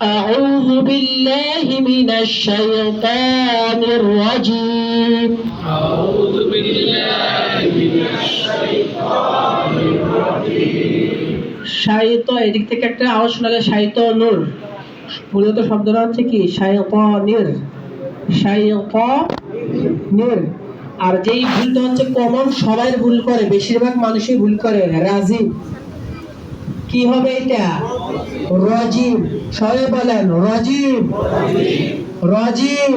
أعوذ بالله من الشيطان الرجيم أعوذ بالله من الشيطان الرجيم সাহিত্য এদিক থেকে একটা আওয়াজ শোনালে সাহিত্য নূর মূলত শব্দটা হচ্ছে কি সাহিত্য নির সাহিত্য নির আর যেই ভুলটা হচ্ছে কমন সবাই ভুল করে বেশিরভাগ মানুষই ভুল করে রাজিম কি হবে এটা রাজিম সবাই বলেন রাজিম রাজিম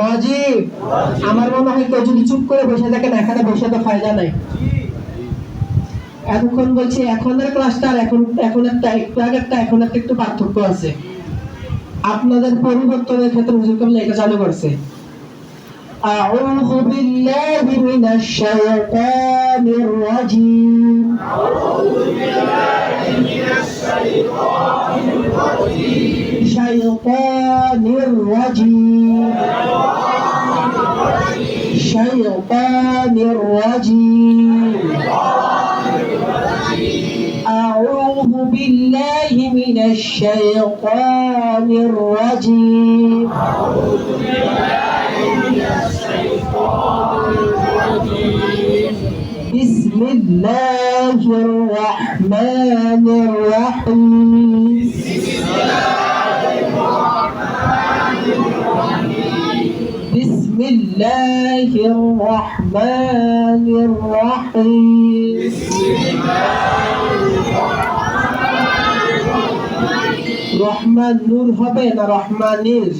রাজিম আমার মনে হয় কেউ যদি চুপ করে বসে থাকেন এখানে বসে তো ফায়দা নাই এতক্ষণ বলছি এখনের ক্লাসটা আর এখন এখন একটা একটু আগেরটা এখন একটা একটু পার্থক্য আছে আপনাদের পরিবর্তনের ক্ষেত্রে হুজুর কাবলা এটা চালু করছে أعوذ بالله من الشيطان الرجيم شيطان الرجيم. شيطان الرجيم. أعوذ بالله من الشيطان الله الرحمن الرحيم রহমান নূর হবে না রহমানির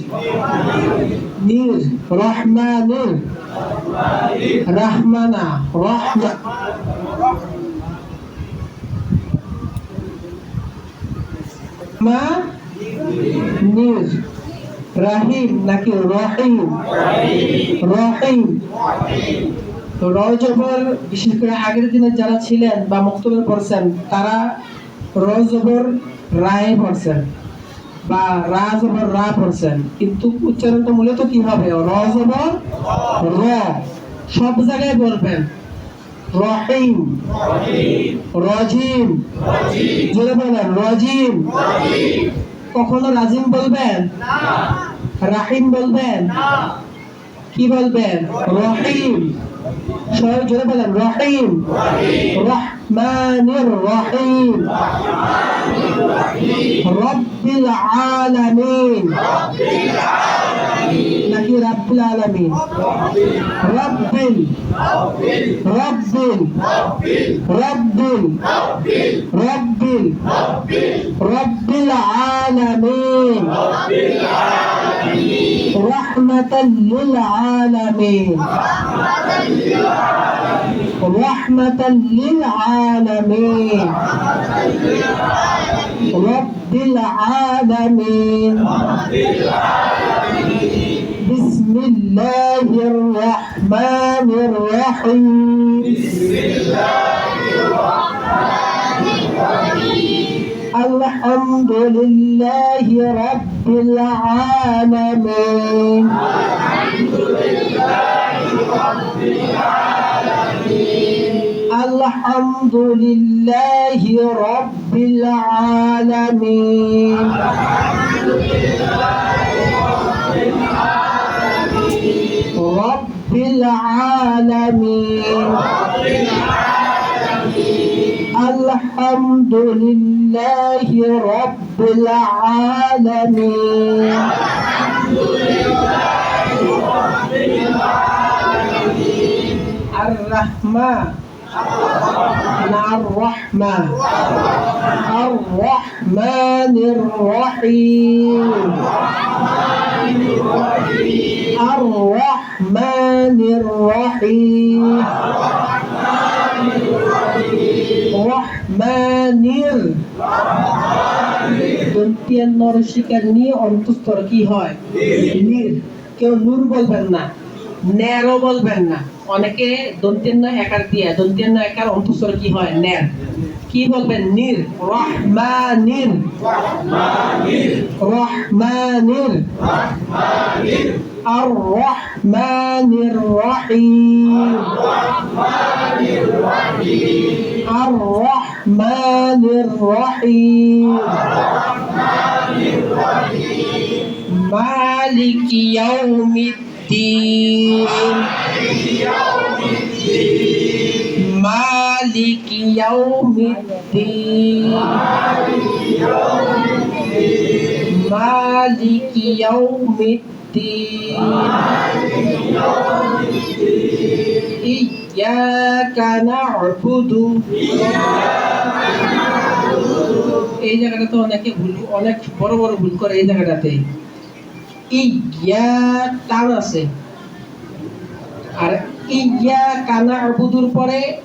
নীর রহমানির রহমানা রহমা মা নীর রাহিম নাকি রহিম? রহিম। তো রজবর বিশেষ করে আগের দিনে যারা ছিলেন বা মুক্তবে পড়ছেন তারা রজবর রায় পড়ছেন বা রা জবর রা পড়ছেন। কিন্তু উচ্চারণটা মূলত কি হবে? র জবর র। সব জায়গায় বলবেন রহিম। রজিম। জোরে বলেন রজিম। কখনো রাজিম বলবেন? রাহিম বলবেন? কি বলবেন? রহিম। সবাই জোরে বলেন রহিম। রহমানির রহিম। রব্বিল আলামিন। রব্বিল আলামিন। رب العالمين رب رب رب رب رب العالمين رحمة للعالمين. رحمة للعالمين. رب العالمين الرحيم الحمد لله رب العالمين. الحمد لله رب العالمين العالمين الحمد لله رب في العالمين. الحمد لله رب العالمين. الرحمن. الرحيم الرحمن الرحيم রহমানির দন্তিয়ান নরসিকার নিয়ে অন্তস্তর কি হয় নির কেউ নূর বলবেন না ন্যারও বলবেন না অনেকে দন্তেন্য একার দিয়ে, দন্তেন্য একার অন্তঃস্বর কি হয়? নেন কি বলবেন? নির। রহমানির। রহমানির। আর রহমানির রহিম। আর রহমানির রহিম। মালিক ইয়াউমিদ্দিন। الدين مالك يوم الدين مالك يوم الدين إياك نعبد এই জায়গাটা তো অনেকে ভুল অনেক বড় বড় ভুল করে এই জায়গাটাতে iya tanah se ar iya karena abu dur pare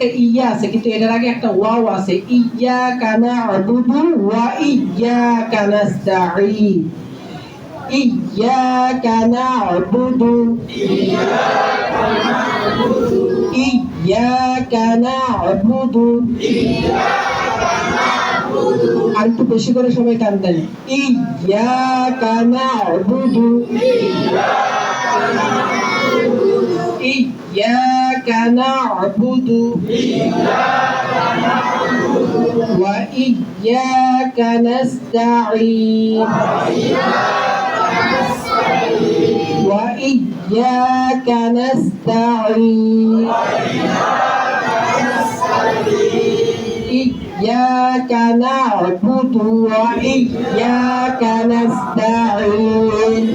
iya se kita ya. ini lagi ar te wow se iya karena abu wa iya karena stari iya karena abu iya karena abu আর একটু বেশি করে সবাই কান দেন। ইয়াকা না'বুদু ইয়াকা না'বুদু ওয়া ইয়াকা নাস্তাঈন ওয়া ইয়াকা নাস্তাঈন إياك نعبد وإياك نستعين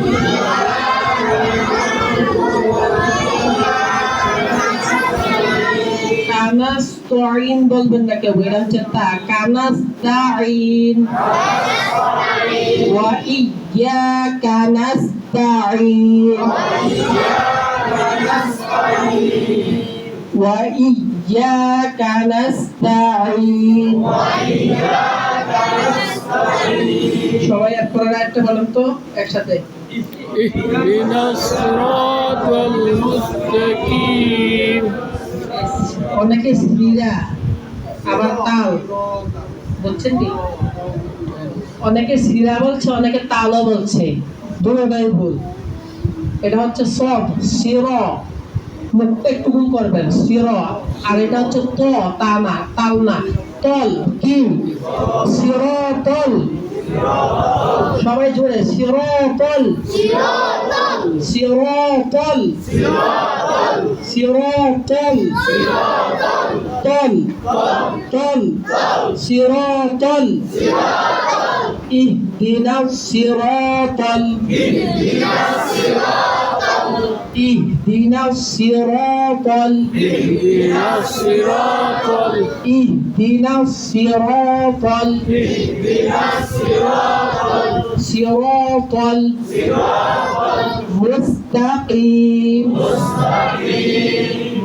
Karena bol benda kebiran cerita karena stain. Wa iya karena stain wa iya নাস্তাইন ওয়া ইয়াকা নাস্তাইন সবাই আপনারা একটা বলেন তো একসাথে اهدنا الصراط المستقيم অনেকে শ্রীরা আবার তাল বলছেন কি অনেকে শ্রীরা বলছে অনেকে তালও বলছে দুটোটাই ভুল এটা হচ্ছে সব শির মুখটা একটু ভুল করবেন সির আর এটা হচ্ছে ত তা না তাল না তল কিং সির তল। সবাই জোরে সির তল। সির তল। সির তল। তল। তল। সির তল। ইহদিনা সির তল। ইহদিনা সির اهدنا الصراط اهدنا الصراط اهدنا الصراط اهدنا الصراط صراط مستقيم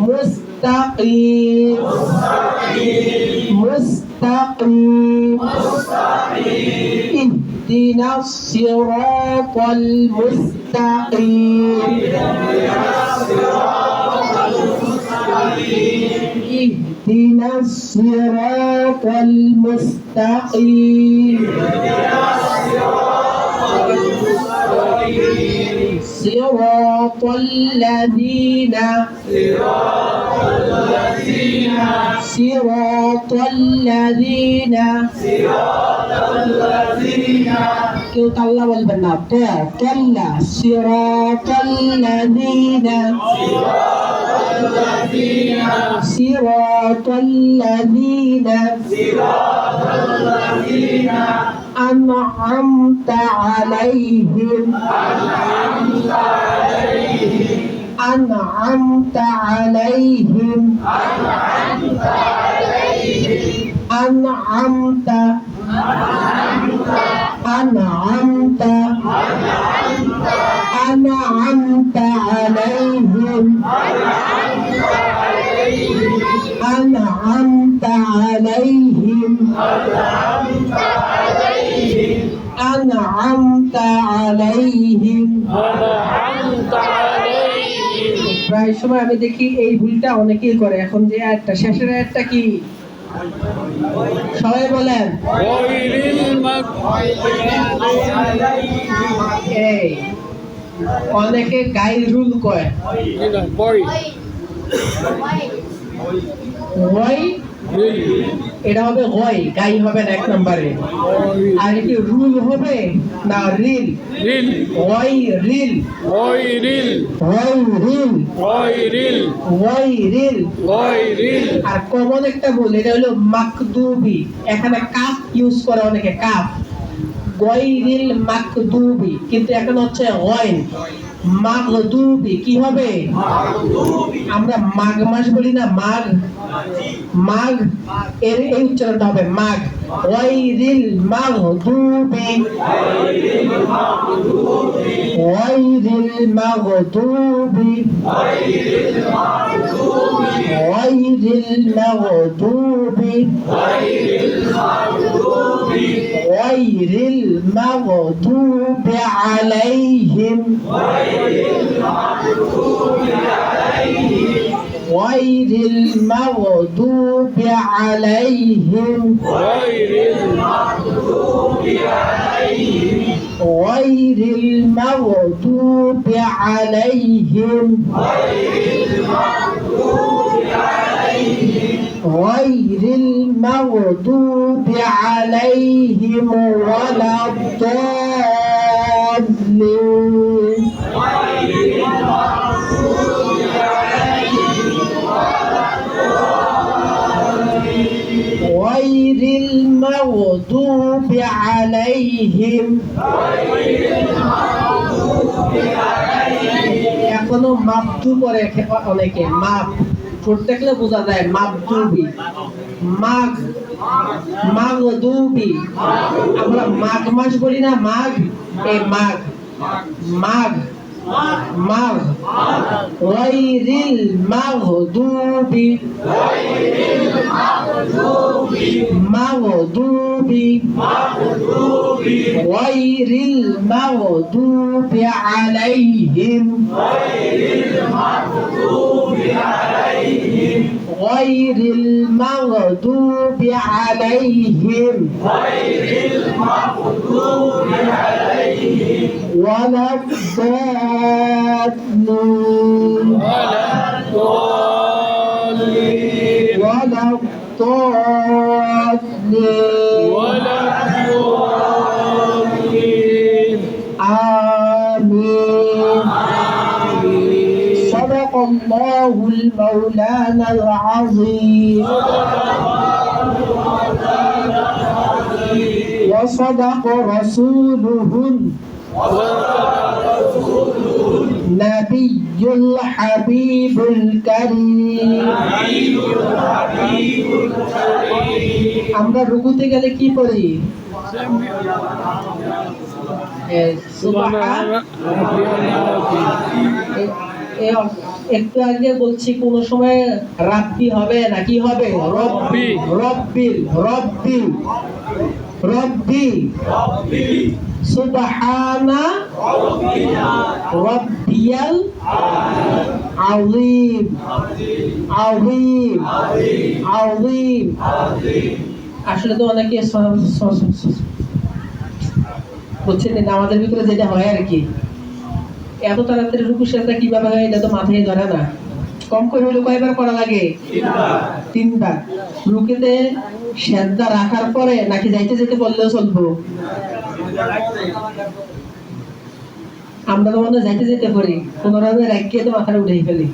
مستقيم مستقيم اهدنا الصراط المستقيم. اهدنا الصراط المستقيم. صراط الذين صراط الذين কেউ তাল্লা বলবেন না তো তাল্লা صراط الذين صراط الذين أنعمت عليهم أنعمت عليهم أنعمت أنعمت أنعمت عليهم. أنعمت عليهم. أنعمت عليهم. أنعمت অনেক সময় আমি দেখি এই ভুলটা অনেকেই করে। এখন যে একটা শেষের একটা কি? সবাই বলেন। অনেকে গাই রুল কয়। ওই এটা হবে হয় গাই হবে এক নম্বরে। আর কি রুল হবে না রিল। রিল। ওয়াই রিল। ওই রিল। ওয়াই রিল। ওই রিল। ওয়াই রিল। ওই রিল। আর কমন একটা ভুল এটা হলো মাকদুবি। এখানে কাফ ইউজ করে অনেকে কাফ। গয়রিল মাকদুবি। কিন্তু এখন হচ্ছে গয়ন মাগদুবি কি হবে? আমরা মাঘ মাস বলি না মাঘ। মাঘ। এর এই উচ্চারণটা হবে মাঘ। গয়রিল মাগদুবি গয়রিল মাগদুবি غير المغضوب غير المغضوب عليهم. غير المغضوب عليهم. غير غير المغضوب عليهم. غير المغضوب عليهم ولا الضالين غير المغضوب عليهم এখনো মাপটু পরে অনেকে মাপ ঠোঁট দেখলে বোঝা যায় মাপদুবি মাঘ মাঘ দুবি আমরা মাঘ মাস বলি না, মাঘ? এই মাঘ। মাঘ মাঘ। গয়রিল মাগদুবি মাগদুবি غير المغضوب عليهم غير المغضوب عليهم. ولا الضالين. ولا الضالين. ولا الضالين. الله المولانا العظيم وصدق رسوله النبي الحبيب الكريم আমরা রুকুতে গেলে কি পড়ি এ, সুবহান এ- এ- একটু আগে বলছি কোন সময় রাব্বি হবে না কি হবে রব্বি। রব্বিল রব্বি রব্বি সুবহানা রব্বিয়াল আযীম আযীম আযীম আসলে তো অনেকে বুঝছেন না, আমাদের ভিতরে যেটা হয় আর কি এত তাড়াতাড়ি রুকু সেজদা কীভাবে হয় এটা তো মাথায় ধরে না। কম করে হলে কয়বার করা লাগে? তিনবার। রুকেতে সেজদা রাখার পরে নাকি যাইতে যেতে বললেও চলবো? আমরা তো মনে যাইতে যেতে করি কোনোভাবে রাখিয়ে তো মাথায় উঠেই ফেলি।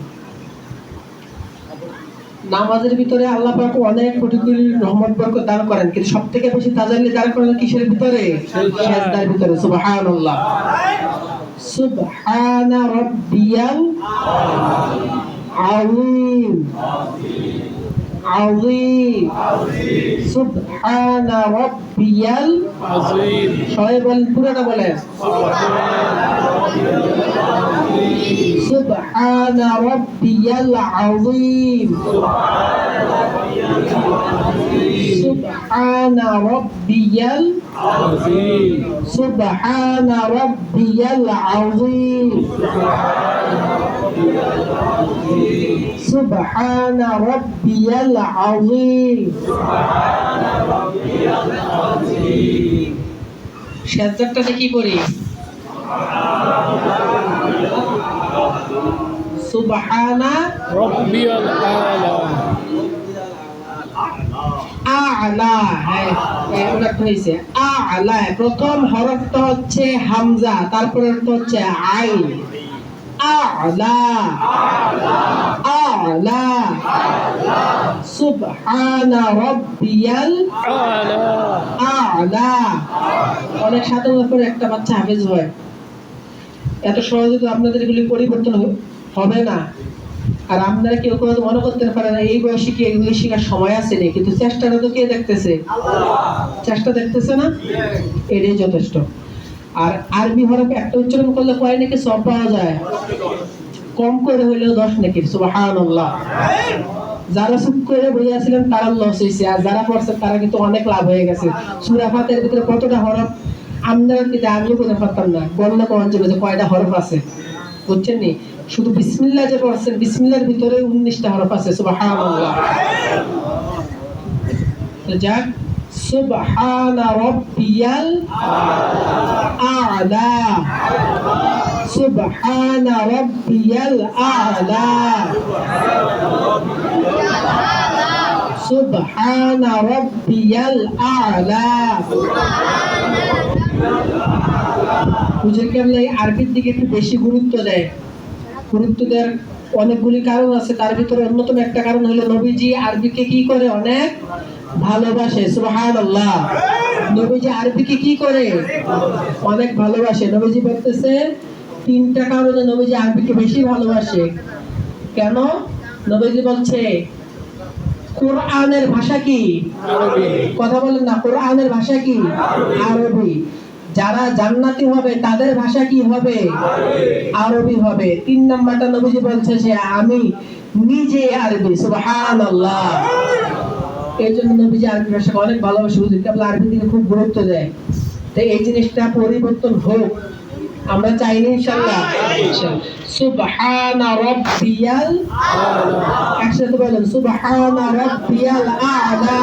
নামাজের ভিতরে আল্লাহ পাক অনেক কোটি কোটি রহমত বরকত দান করেন কিন্তু সব থেকে বেশি তাজাল্লি দান করেন কিসের ভিতরে? সেজদার ভিতরে সুবহানাল্লাহ। সুবহান রাব্বিয়াল আযীম আযীম সুবহান রাব্বিয়াল عظيم সবাই বলেন পুরোটা বলেন سبحان ربي العظيم سبحان ربي ال- عظيم سبحان ربي العظيم سبحان ربي العظيم সেজদারটাতে কি করি সুবহানা ربي الأعلى আলা হ্যাঁ, হয়েছে আ আলা, প্রথম হরফটা হচ্ছে হামজা হচ্ছে অনেক একটা বাচ্চা হাফেজ হয়। এত সহজে তো আপনাদের এগুলি পরিবর্তন হবে না। আর আপনারা কেউ হয়তো মনে করতে পারে না এই বয়সে কি এগুলি শেখার সময় আছে রে কিন্তু চেষ্টাটা তো কে দেখতেছে? চেষ্টা দেখতেছে না? এটাই যথেষ্ট। আর আরবি হরফ একটা উচ্চারণ করলে কয় নাকি? সব পাওয়া যায়। কম করে হইলেও দশ নাকি? সুবহানাল্লাহ। যারা চুপ করে বসে আছিলেন তারা লস হয়েছে আর যারা পড়ছে তারা কিন্তু অনেক লাভ হয়ে গেছে। সুরাফাতের ভিতরে কতটা হরফ? আমরা কিন্তু আমিও বলতে পারতাম না। করার জন্য যে কয়টা হরফ আছে? বুঝছেন নি? শুধু বিসমিল্লাহ যে পড়ছেন বিসমিল্লার ভিতরে উনিশটা হরফ আছে আরবির দিকে একটু বেশি গুরুত্ব দেয়। গুরুত্ব অনেকগুলি কারণ আছে, তার ভিতরে অন্যতম একটা কারণ হলো নবীজি আরবিকে কি করে অনেক ভালোবাসে সুহান আল্লাহ নবীজি আরবিকে কি করে? অনেক ভালোবাসে। নবীজি বলতেছে, তিনটা কারণে নবীজি আরবিকে বেশি ভালোবাসে। কেন? নবীজি বলছে, কোরআনের ভাষা কি? কথা বলেন না, কোরআনের ভাষা কি? আরবি। যারা জান্নাতি হবে তাদের ভাষা কি হবে? আরবি। হবে। তিন নাম্বারটা নবীজি বলছে যে আমি নিজে আরবি সুবহানাল্লাহ। এই জন্য নবীজি আরবি ভাষাকে অনেক ভালোবাসে বুঝলি কেবল আরবি দিকে খুব গুরুত্ব দেয়। তো এই জিনিসটা পরিবর্তন হোক। আমরা চাইনি ইনশাল্লাহ সুবহানা রাব্বিয়াল একসাথে বলেন সুবহানা রাব্বিয়াল আ'লা।